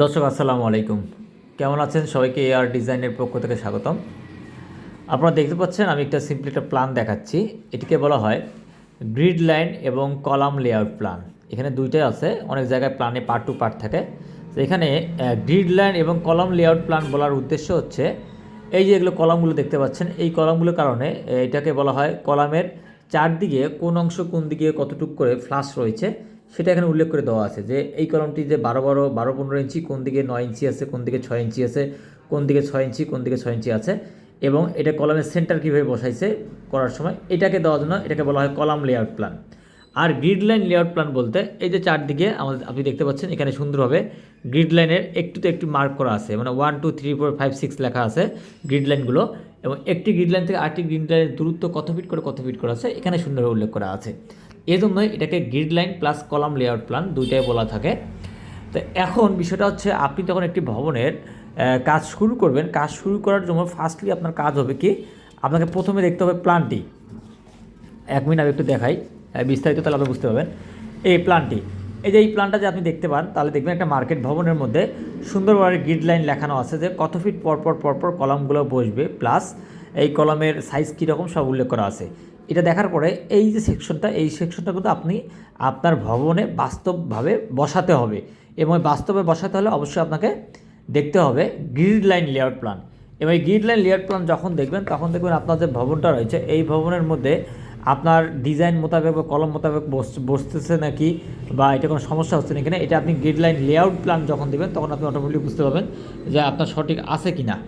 দর্শক, আসসালামু আলাইকুম। কেমন আছেন সবাইকে? এআর ডিজাইনের পক্ষ থেকে স্বাগতম। আপনারা দেখতে পাচ্ছেন, আমি একটা সিম্পলি একটা প্ল্যান দেখাচ্ছি। এটিকে বলা হয় গ্রিড লাইন এবং কলাম লেআউট প্ল্যান এখানে দুইটাই আছে, অনেক জায়গায় প্ল্যানে পার্ট টু পার্ট থাকে। তো এখানে গ্রিড লাইন এবং কলাম লেআউট প্ল্যান বলার উদ্দেশ্য হচ্ছে, এই যে এগুলো কলামগুলো দেখতে পাচ্ছেন, এই কলামগুলোর কারণে এটাকে বলা হয় কলামের চারদিকে কোন অংশ কোন দিকে কতটুক করে ফ্লাশ রয়েছে। সেটা এখানে উল্লেখ করে দেওয়া আছে যে এই কলমটি যে বারো বারো বারো পনেরো ইঞ্চি, কোন দিকে নয় ইঞ্চি আছে, কোন দিকে ছয় ইঞ্চি আছে, কোন দিকে ছয় ইঞ্চি, কোন দিকে ছয় ইঞ্চি আছে এবং এটা কলামের সেন্টার কীভাবে বসাইছে করার সময়, এটাকে দেওয়ার জন্য এটাকে বলা হয় কলাম লেয়ার প্ল্যান আর গ্রিড লাইন লেআউট প্ল্যান বলতে এই যে চারদিকে আমাদের, আপনি দেখতে পাচ্ছেন, এখানে সুন্দরভাবে গ্রিড লাইনের একটুতে একটু মার্ক করা আছে। মানে one two three four five six লেখা আছে গ্রিড লাইনগুলো এবং একটি গ্রিড লাইন থেকে আরেকটি গ্রিড লাইনের দূরত্ব কত ফিট করে কত ফিট করা আছে, এখানে সুন্দরভাবে উল্লেখ করা আছে। এই জন্যই এটাকে grid line plus column layout plan দুইটাই বলা থাকে। তো এখন বিষয়টা হচ্ছে, আপনি যখন একটি ভবনের কাজ শুরু করবেন, কাজ শুরু করার জন্য ফার্স্টলি আপনার কাজ হবে কি, আপনাকে প্রথমে দেখতে হবে প্ল্যানটি এক মিনিট আমি একটু দেখাই। বিস্তারিত তাহলে আপনি বুঝতে পারবেন। এই প্ল্যানটি এই যে এই প্ল্যানটা যে আপনি দেখতে পান, তাহলে দেখবেন একটা মার্কেট ভবনের মধ্যে সুন্দরভাবে গ্রিড লাইন লেখানো আছে যে কত ফিট পরপর পরপর কলামগুলো বসবে প্লাস এই কলামের সাইজ কীরকম সব উল্লেখ করা আছে। এটা দেখার পরে এই যে সেকশনটা এই সেকশনটা কিন্তু আপনি আপনার ভবনে বাস্তবভাবে বসাতে হবে। এবং বাস্তবে বসাতে হলে অবশ্যই আপনাকে দেখতে হবে গ্রিড লাইন লেআউট প্ল্যান এবং এই গ্রিড লাইন লেআউট প্ল্যান যখন দেখবেন, তখন দেখবেন আপনার যে ভবনটা রয়েছে, এই ভবনের মধ্যে আপনার ডিজাইন মোতাবেক বা কলম মোতাবেক বস- বসতেছে নাকি বা এটা কোনো সমস্যা হচ্ছে না, এটা আপনি গ্রিড লাইন লেআউট প্ল্যান যখন দেবেন, তখন আপনি অটোমেটিক বুঝতে পারবেন যে আপনার সঠিক আছে কি না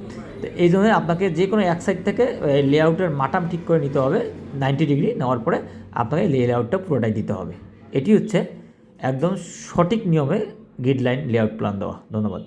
তো এই জন্য আপনাকে যে কোনো এক সাইড থেকে লেআউটের মাটাম ঠিক করে নিতে হবে নাইনটি ডিগ্রি নেওয়ার পরে আপনাকে লেআউটটা পুরোটাই দিতে হবে। এটি হচ্ছে একদম সঠিক নিয়মে গ্রিড লাইন লেআউট প্ল্যান দেওয়া। ধন্যবাদ।